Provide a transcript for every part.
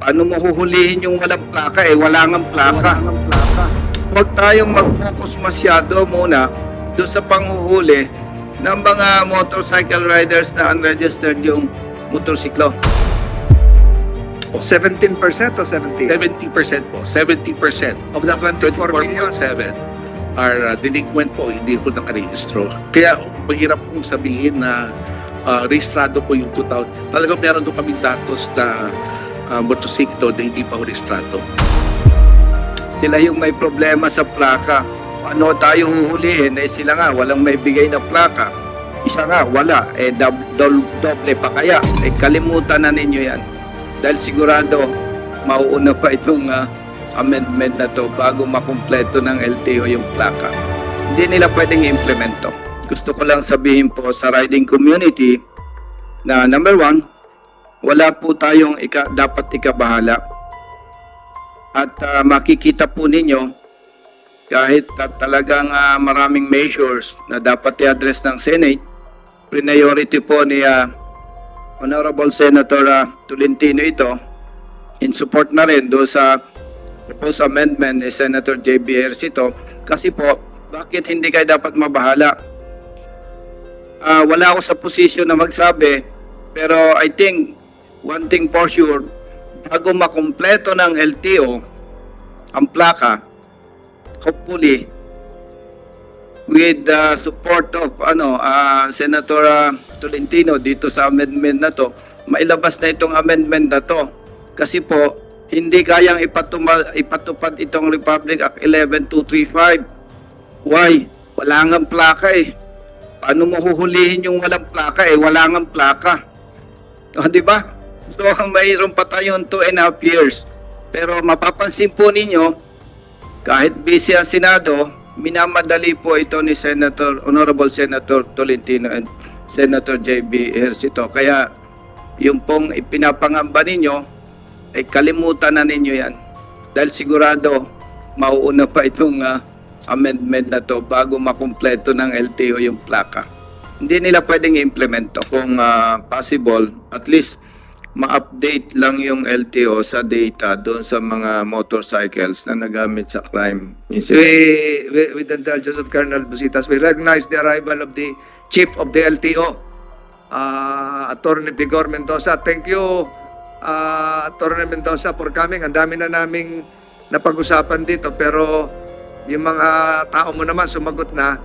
Paano mo huhulihin yung walang plaka eh? Wala nga plaka. Huwag tayong mag-focus masyado muna doon sa panghuhuli ng mga motorcycle riders na unregistered yung motorsiklo. 17% o 70? 70% po, 70%. Of the 24 million? 7 are uh, delinquent po, hindi po nakarehistro. Kaya mahirap pong sabihin na uh, rehistrado po yung 2,000. Talagang meron doon kami datos na uh, motosiklo na hindi pa rehistrado. Sila yung may problema sa plaka. Ano tayo huhulihin? Eh sila nga, walang may bigay na plaka. Isa nga, wala. Eh dol- doble pa kaya. Eh kalimutan na ninyo yan. Dahil sigurado, mauuna pa itong ah, amendment na to bago makumpleto ng LTO yung plaka. Hindi nila pwedeng implemento. Gusto ko lang sabihin po sa riding community na number one, wala po tayong ika, dapat ikabahala. At ah, makikita po ninyo kahit ta- talagang ah, maraming measures na dapat i-address ng Senate, priority po ni ah, Honorable Senator ah, Tolentino ito. In support na rin do sa proposed amendment ni Senator J.B. Ercito. Kasi po bakit hindi kayo dapat mabahala? Ah, wala ako sa posisyon na magsabi pero I think one thing for sure bago makumpleto ng LTO ang plaka, hopefully, with the support of ano ah, Senator ah, Tolentino dito sa amendment na to, mailabas na itong amendment na to. Kasi po, hindi kayang ipatuma, ipatupad itong Republic Act 11235. Why? Wala nga plaka eh. Paano mo huhulihin yung walang plaka eh? Wala nga plaka. O, di ba? So, mayroon pa tayong two and a half years. Pero mapapansin po ninyo, kahit busy ang Senado, minamadali po ito ni Senator, Honorable Senator Tolentino and Senator J.B. Ejercito. Kaya yung pong ipinapangamba ninyo, ay kalimutan na ninyo yan. Dahil sigurado, mauuna pa itong ah, amendment na to bago makumpleto ng LTO yung plaka. Hindi nila pwedeng i-implemento. Kung ah, possible, at least ma-update lang yung LTO sa data doon sa mga motorcycles na nagamit sa crime. We, we- with the indulgence of Colonel Busitas, we recognize the arrival of the chief of the LTO, uh, Attorney Vigor Mendoza. Thank you, uh, Attorney Mendoza, for coming. Ang dami na naming napag-usapan dito, pero yung mga tao mo naman sumagot na,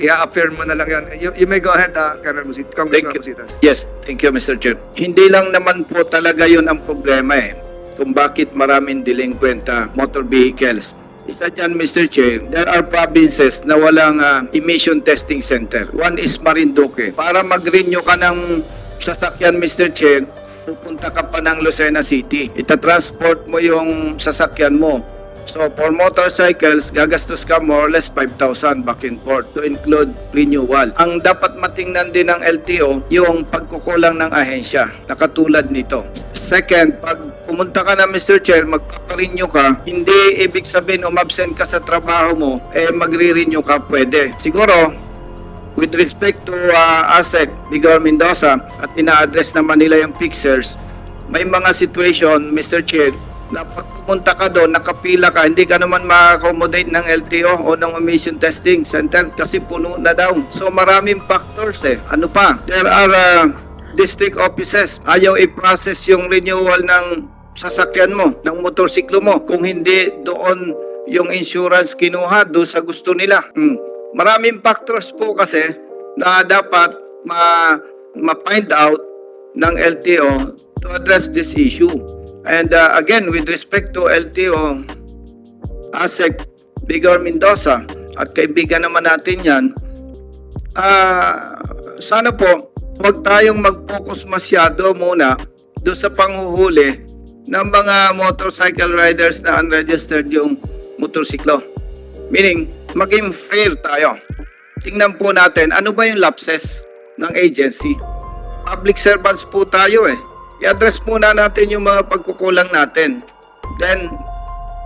i-affirm mo na lang yan. You, you may go ahead, uh, Colonel Busitas. Congressman you. Busitas. Yes, thank you Mr. Chair. Hindi lang naman po talaga yun ang problema eh. Kung bakit maraming delinquent ah, motor vehicles. Isa dyan, Mr. Chair, there are provinces na walang ah, emission testing center. One is Marinduque. Para mag-renew ka ng sasakyan, Mr. Chair, pupunta ka pa ng Lucena City. Itatransport mo yung sasakyan mo. So for motorcycles, gagastos ka more or less 5,000 back and forth to include renewal. Ang dapat matingnan din ng LTO, yung pagkukulang ng ahensya, nakatulad nito. Second, pag pumunta ka na Mr. Chair, magpaparenew ka, hindi ibig sabihin umabsent ka sa trabaho mo, eh magre-renew ka pwede. Siguro, with respect to uh, ASEC, Bigor Mendoza, at ina-address naman nila yung fixers, may mga situation, Mr. Chair, na pag pumunta ka doon, nakapila ka, hindi ka naman ma-accommodate ng LTO o ng emission testing center kasi puno na daw. So maraming factors eh. Ano pa? There are uh, district offices. Ayaw i-process yung renewal ng sasakyan mo, ng motorsiklo mo. Kung hindi doon yung insurance kinuha doon sa gusto nila. Hmm. Maraming factors po kasi na dapat ma ma-find out ng LTO to address this issue. And uh, again, with respect to LTO, ASEC Bigor Mendoza, at kaibigan naman natin yan, ah sana po, huwag tayong mag-focus masyado muna doon sa panghuhuli ng mga motorcycle riders na unregistered yung motorsiklo. Meaning, maging fair tayo. Tingnan po natin, ano ba yung lapses ng agency? Public servants po tayo eh. I-address muna natin yung mga pagkukulang natin. Then,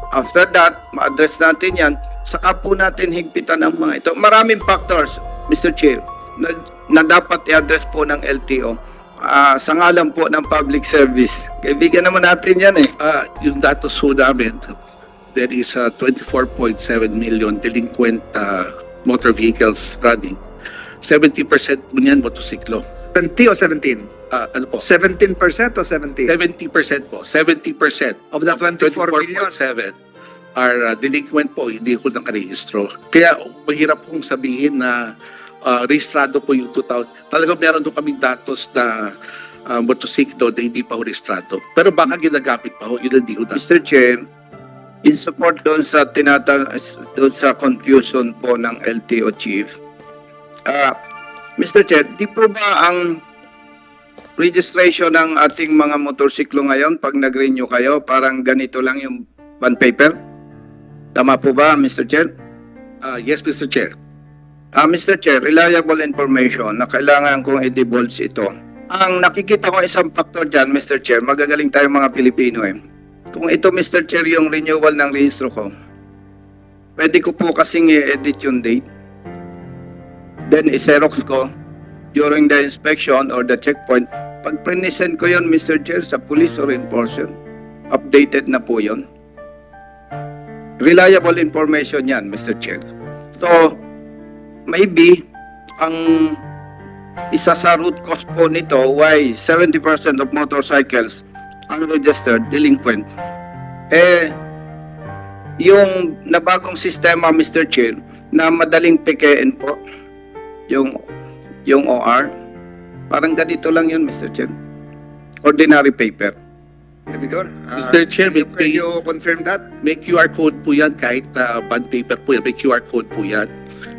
after that, ma-address natin yan. Saka po natin higpitan ang mga ito. Maraming factors, Mr. Chair, na, na dapat i-address po ng LTO ah, sa ngalan po ng public service. Kaibigan naman natin yan eh. Ah, yung datos ho namin, there is a 24.7 million delinquent ah, motor vehicles running. 70% mo niyan motosiklo. 20 o 17? Ah, ano po? 17% o 70? 70% po. 70% Of the 24 million? 24.7 are uh, delinquent po, hindi ko nakarehistro. Kaya mahirap kong sabihin na uh, rehistrado po yung 2000. Talagang meron doon kaming datos na uh, motosiklo na hindi pa ho rehistrado. Pero baka ginagamit pa ho, yun hindi ho na. Mr. Chair, in support doon sa tinata doon sa confusion po ng LTO chief. Ah, Mr. Chair, di po ba ang registration ng ating mga motorsiklo ngayon pag nag-renew kayo, parang ganito lang yung bond paper? Tama po ba, Mr. Chair? Uh, yes, Mr. Chair. Ah, Mr. Chair, reliable information na kailangan kong i-divulge ito. Ang nakikita ko isang factor dyan, Mr. Chair, magagaling tayo mga Pilipino eh. Kung ito, Mr. Chair, yung renewal ng rehistro ko, pwede ko po kasing i-edit yung date. Then, i-xerox ko during the inspection or the checkpoint. Pag pre-send ko yon Mr. Chair, sa police or enforcer, updated na po yon. Reliable information yan, Mr. Chair. So, maybe ang isa sa root cause po nito why 70% of motorcycles unregistered delinquent eh yung nabagong sistema Mr. Chair na madaling pikein po yung yung OR parang ganito lang yun Mr. Chair ordinary paper Vigor? ah, Mr. Chair, can you, may- can you confirm that? May QR code po yan kahit na bond paper po yan. May QR code po yan.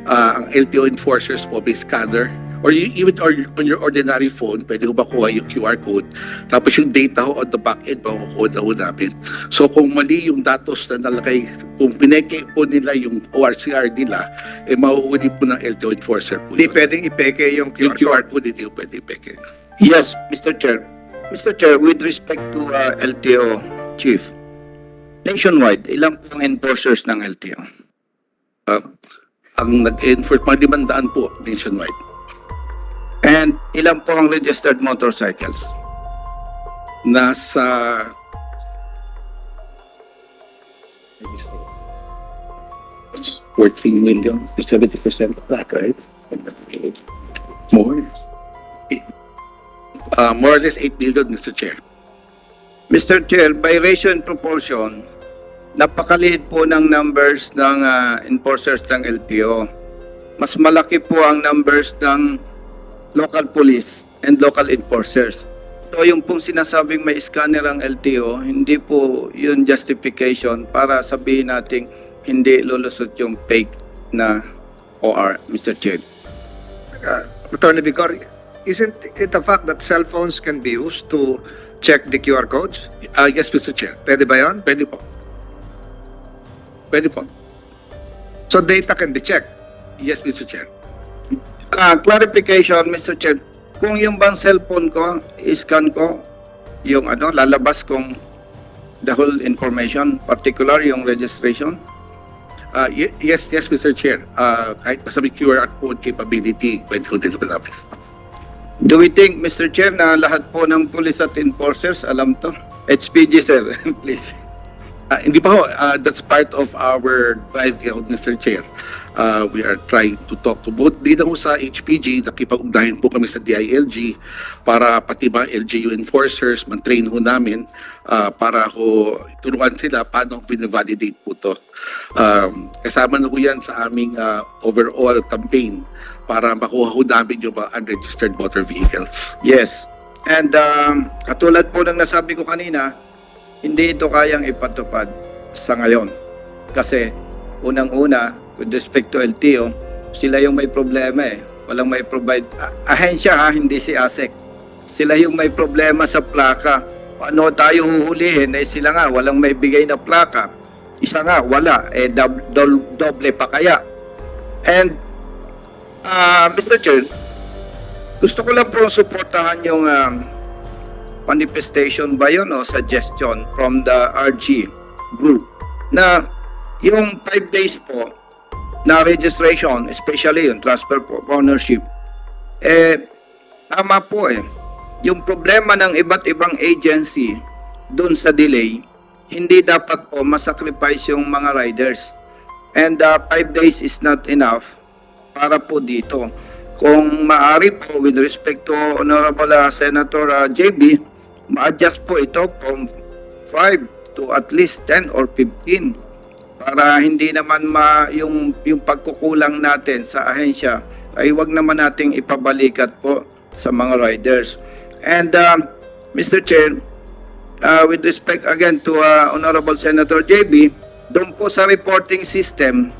Ah, ang LTO enforcers po may scanner. Or you, even or, on your ordinary phone, pwede ko makuha yung QR code. Tapos yung data ho on the back end, makukuha na ho namin. So kung mali yung datos na nalagay, kung pineke po nila yung ORCR nila, eh mahuhuli po ng LTO enforcer po Hindi yun. pwedeng ipeke yung Yung QR, QR code, hindi pwede ipeke. yes Mr. Chair Mr. Chair with respect to uh, LTO chief nationwide ilang pong enforcers ng LTO Ah, ang nag-enforce, mga limandaan po nationwide. And ilang po ang registered motorcycles nasa Fourteen million, seventy percent of that, right? More. Uh, more or less eight million, Mr. Chair. Mr. Chair, by ratio and proportion, napakaliit po ng numbers ng ah, enforcers ng LTO. Mas malaki po ang numbers ng local police and local enforcers. So yung pong sinasabing may scanner ang LTO, hindi po yun justification para sabihin nating hindi lulusot yung fake na OR, Mr. Chair. uh, Attorney Vigor, isn't it a fact that cell phones can be used to check the QR codes? Uh, yes, Mr. Chair. Pwede ba yon? Pwede po. Pwede po. So data can be checked. Yes, Mr. Chair. Ah, clarification, Mr. Chair. Kung yung bang cellphone ko, scan ko, yung ano, lalabas kong the whole information, particular yung registration. Uh, ye- yes, yes, Mr. Chair. Uh, kahit nasa may QR code capability, pwede ko din namin. Do we think, Mr. Chair, na lahat po ng police at enforcers alam to? HPG, sir, please. Ah, hindi pa ho, Ah, that's part of our drive ngayon, Mr. Chair. Ah, we are trying to talk to both, di na ho sa HPG, nakipag-ugnayan po kami sa DILG para pati mga LGU enforcers, man-train ho namin ah, para ho turuan sila paano pinavalidate po to. Um, kasama na ho yan sa aming ah, overall campaign para makuha ho namin yung mga unregistered motor vehicles. Yes. And um, katulad po ng nasabi ko kanina, hindi ito kayang ipatupad sa ngayon. Kasi unang-una, with respect to LTO, sila yung may problema eh. Walang may provide. Ah, ahensya ha, hindi si ASEC. Sila yung may problema sa plaka. Paano tayo huhulihin? Eh sila nga, walang may bigay na plaka. Isa nga, wala. Eh, dol- doble pa kaya. And, ah Mr. Chair, gusto ko lang po suportahan yung um, manifestation ba yun o suggestion from the RG group na yung 5 days po na registration, especially yung transfer of ownership, eh, tama po eh. yung problema ng iba't ibang agency doon sa delay, hindi dapat po masacrifice yung mga riders. And uh, five days is not enough para po dito. Kung maaari po with respect to Honorable uh, Senator uh, JB, ma-adjust po ito from 5 to at least 10 or 15 para hindi naman ma yung yung pagkukulang natin sa ahensya ay wag naman nating ipabalikat po sa mga riders. And um, Mr. Chair, uh, with respect again to uh, Honorable Senator JB, doon po sa reporting system,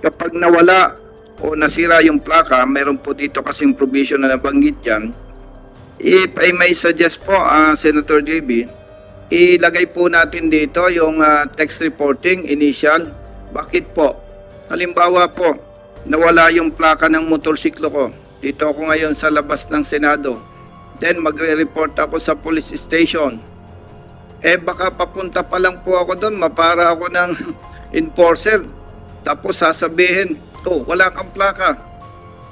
kapag nawala o nasira yung plaka, meron po dito kasing provision na nabanggit yan. If I may suggest po, uh, Senator JB, ilagay po natin dito yung uh, text reporting initial. Bakit po? Halimbawa po, nawala yung plaka ng motorsiklo ko. Dito ako ngayon sa labas ng Senado. Then magre-report ako sa police station. Eh baka papunta pa lang po ako doon, mapara ako ng enforcer. Tapos sasabihin, oh, wala kang plaka.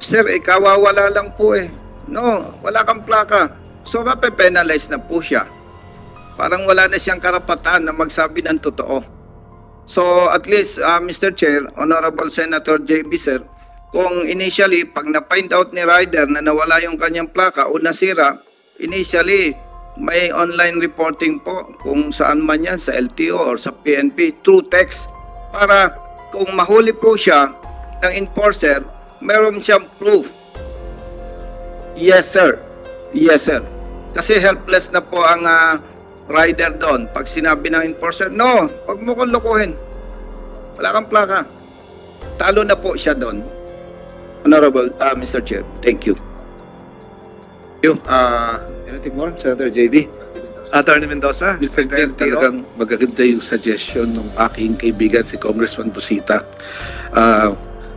Sir, eh, kawawala lang po eh. No, wala kang plaka. So, mape-penalize na po siya. Parang wala na siyang karapatan na magsabi ng totoo. So, at least, uh, Mr. Chair, Honorable Senator JB, sir, kung initially, pag na-find out ni rider na nawala yung kanyang plaka o nasira, initially, may online reporting po kung saan man yan, sa LTO or sa PNP, through text, para kung mahuli po siya ng enforcer, meron siyang proof. Yes, sir. Yes, sir. Kasi helpless na po ang ah, rider doon. Pag sinabi ng enforcer, no, wag mo kong lokohin. Wala kang plaka. Talo na po siya doon. Honorable ah, Mr. Chair, thank you. You, uh, anything more, Senator JB? Attorney Mendoza? Mr. Chair, talagang magaganda yung suggestion ng aking kaibigan si Congressman Busita. Ah,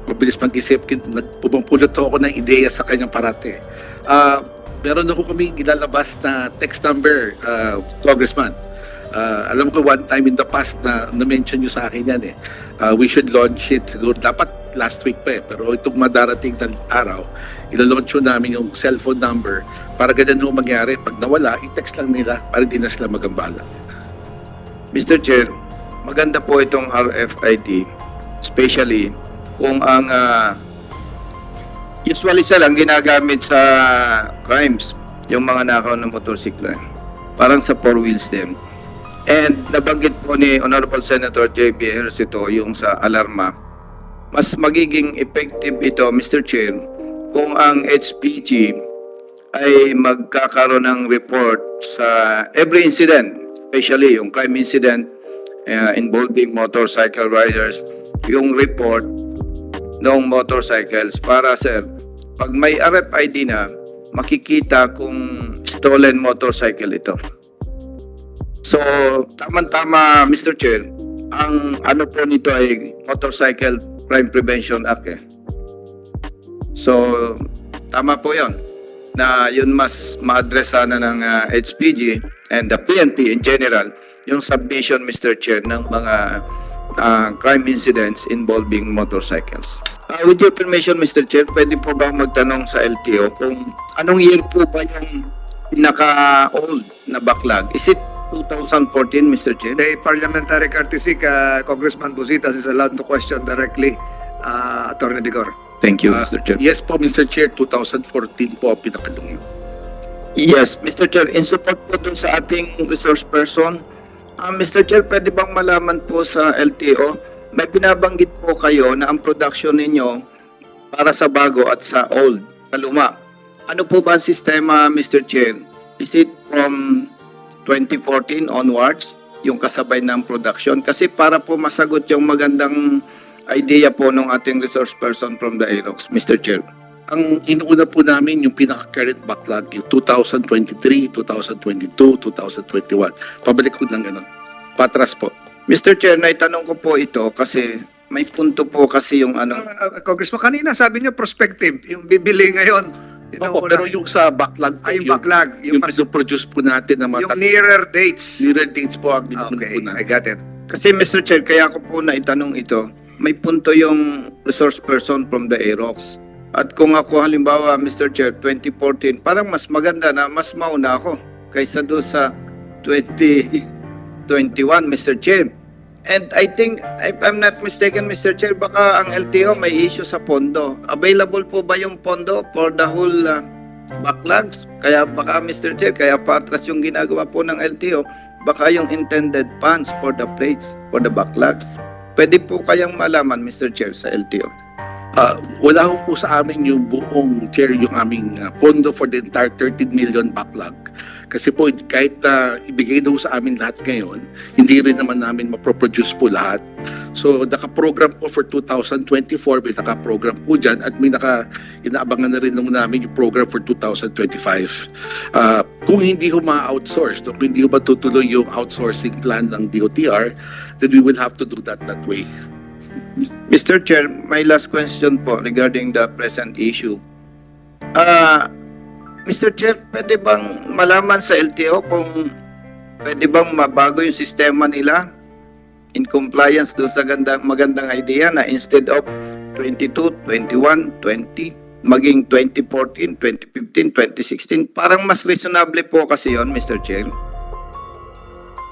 mabilis mag-isip, nagpupulot ako ng ideya sa kanyang parate. Ah, meron ako kami ilalabas na text number, ah, Congressman. Ah, alam ko one time in the past na na-mention nyo sa akin yan eh. Ah, we should launch it siguro. Dapat last week pa eh. Pero itong madarating na araw, ilalaunch ko namin yung cellphone number para ganyan ho mangyari. Pag nawala, i-text lang nila para di na sila magambala. Mr. Chair, maganda po itong RFID, especially kung ang ah, usually sa lang ginagamit sa crimes, yung mga nakaw ng motorsiklo. eh. Parang sa four wheels din. And nabanggit po ni Honorable Senator J.B. Ejercito yung sa alarma. Mas magiging effective ito, Mr. Chair, kung ang HPG ay magkakaroon ng report sa every incident, especially yung crime incident uh, involving motorcycle riders, yung report ng motorcycles para sir, pag may RFID na, makikita kung stolen motorcycle ito. So, tama-tama, Mr. Chair, ang ano po nito ay Motorcycle Crime Prevention Act eh. So, tama po yon na yun mas ma-address sana ng ah, HPG and the PNP in general yung submission, Mr. Chair, ng mga ah, crime incidents involving motorcycles. Ah, with your permission, Mr. Chair, pwede po ba magtanong sa LTO kung anong year po ba yung pinaka-old na backlog? Is it 2014, Mr. Chair? The parliamentary courtesy, ka Congressman Busitas is allowed to question directly uh, Attorney Bigor. Thank you, Ah, Mr. Chair. Yes po, Mr. Chair, 2014 po ang pinakalungin. Yes, Mr. Chair, in support po dun sa ating resource person, ah, Mr. Chair, pwede bang malaman po sa LTO, may binabanggit po kayo na ang production ninyo para sa bago at sa old, sa luma. Ano po ba ang sistema, Mr. Chair? Is it from 2014 onwards, yung kasabay ng production? Kasi para po masagot yung magandang idea po ng ating resource person from the AROX, Mr. Chair. Ang inuuna po namin yung pinaka-current backlog, yung 2023, 2022, 2021. Pabalik ko ng ganun. Patras po. Mr. Chair, naitanong ko po ito kasi may punto po kasi yung ano. Uh, Congressman, kanina sabi niyo prospective, yung bibili ngayon. Yun Opo, una. pero yung sa backlog po, Ah, yung backlog, yung, yung, yung produce po natin na yung mga nearer dates. nearer dates po ang inuuna Okay, po I natin. got it. Kasi Mr. Chair, kaya ko po naitanong ito. May punto yung resource person from the AROX. At kung ako halimbawa, Mr. Chair, 2014, parang mas maganda na mas mauna ako kaysa doon sa 2021, Mr. Chair. And I think, if I'm not mistaken, Mr. Chair, baka ang LTO may issue sa pondo. Available po ba yung pondo for the whole uh, backlogs? Kaya baka, Mr. Chair, kaya patras yung ginagawa po ng LTO, baka yung intended funds for the plates, for the backlogs. Pwede po kayang malaman, Mr. Chair, sa LTO. Ah, wala ho po sa amin yung buong chair yung aming ah, pondo for the entire 13 million backlog. Kasi po kahit na ibigay daw sa amin lahat ngayon, hindi rin naman namin maproproduce po lahat. So naka-program po for 2024, may naka-program po dyan at may naka inaabangan na rin naman namin yung program for 2025. Ah, kung hindi ho ma-outsource, kung hindi ho matutuloy yung outsourcing plan ng DOTR, then we will have to do that that way. Mr. Chair, my last question po regarding the present issue. Ah, Mr. Chair, pwede bang malaman sa LTO kung pwede bang mabago yung sistema nila in compliance doon sa ganda, magandang idea na instead of 22, 21, 20, maging 2014, 2015, 2016, parang mas reasonable po kasi yon Mr. Chair.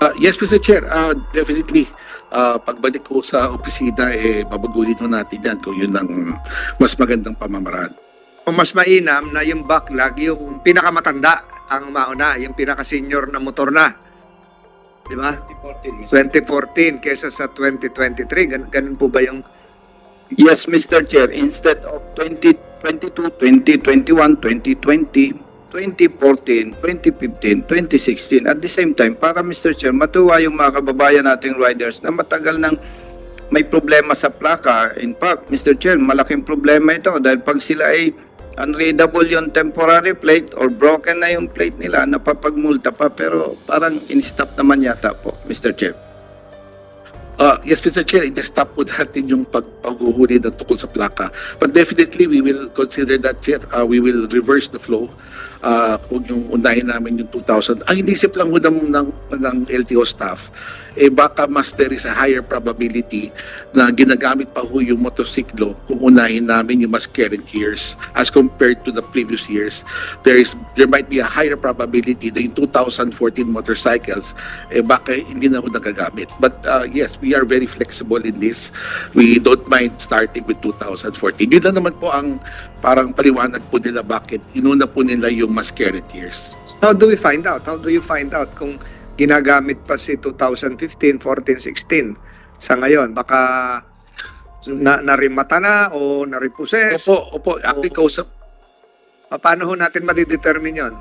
Uh, yes, Mr. Chair, uh, definitely. Uh, pagbalik ko sa opisina, eh, babaguhin ho natin yan kung yun ang mas magandang pamamaraan. Mas mainam na yung backlog, yung pinakamatanda ang mauna, yung pinaka-senior na motor na. Di ba? 2014 kesa sa 2023. Gan ganun po ba yung Yes, Mr. Chair. Instead of 2022, 2021, 2020, 2014, 2015, 2016, at the same time, para Mr. Chair, matuwa yung mga kababayan nating riders na matagal nang may problema sa plaka. In fact, Mr. Chair, malaking problema ito dahil pag sila ay unreadable yung temporary plate or broken na yung plate nila, napapagmulta pa pero parang in-stop naman yata po, Mr. Chair. Uh, yes, Mr. Chair, i-stop po natin yung pag paghuhuli ng tukol sa plaka. But definitely, we will consider that, Chair. Uh, we will reverse the flow. Uh, kung yung unahin namin yung 2,000. Ang inisip lang ho ng, ng, ng LTO staff, eh baka mas there is a higher probability na ginagamit pa ho yung motosiklo kung unahin namin yung mas current years as compared to the previous years. There is there might be a higher probability na yung 2014 motorcycles eh baka hindi na ho nagagamit. But uh, yes, we are very flexible in this. We don't mind starting with 2014. Yun lang naman po ang parang paliwanag po nila bakit inuna po nila yung mas current years. How do we find out? How do you find out kung ginagamit pa si 2015, 14, 16 sa ngayon? Baka na narimata na o nariposes? Opo, opo. Actually, kausap, Paano ho natin madidetermine yon?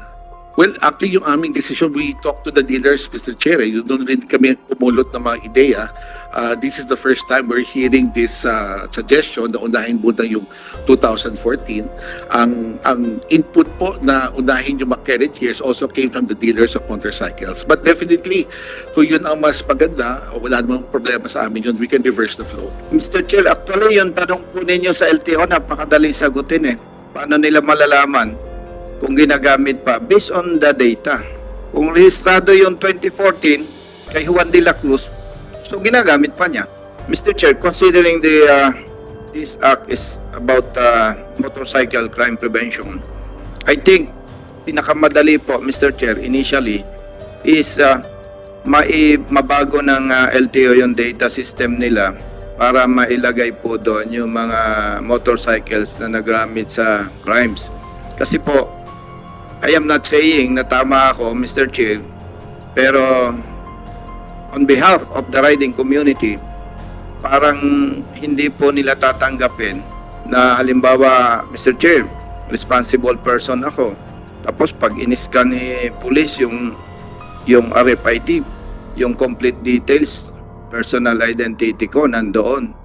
Well, actually, yung aming decision, we talked to the dealers, Mr. Chair. Eh. Doon rin kami pumulot ng mga ideya. Uh, this is the first time we're hearing this uh, suggestion na unahin muna yung 2014. Ang ang input po na unahin yung mga years also came from the dealers of motorcycles. But definitely, kung yun ang mas maganda, wala namang problema sa amin yun. We can reverse the flow. Mr. Chair, actually yung tanong po ninyo sa LTO napakadaling sagutin eh. Paano nila malalaman kung ginagamit pa? Based on the data. Kung rehistrado yung 2014 kay Juan de la Cruz, so ginagamit pa niya. Mr. Chair, considering the uh, this act is about uh, motorcycle crime prevention, I think pinakamadali po, Mr. Chair, initially is uh, mai mabago ng uh, LTO yung data system nila para mailagay po doon yung mga motorcycles na nagamit sa crimes. Kasi po, I am not saying na tama ako, Mr. Chair, pero on behalf of the riding community, parang hindi po nila tatanggapin na halimbawa, Mr. Chair, responsible person ako. Tapos pag iniskan ni police yung yung RFID, yung complete details, personal identity ko nandoon.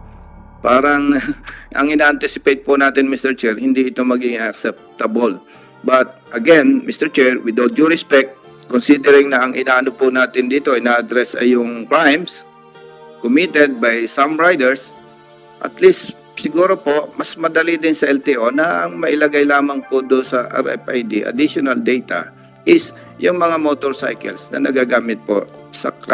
Parang ang ina-anticipate po natin Mr. Chair, hindi ito maging acceptable. But again, Mr. Chair, with all due respect, considering na ang inaano po natin dito, ina-address ay yung crimes committed by some riders, at least siguro po, mas madali din sa LTO na ang mailagay lamang po do sa RFID, additional data, is yung mga motorcycles na nagagamit po sa crime.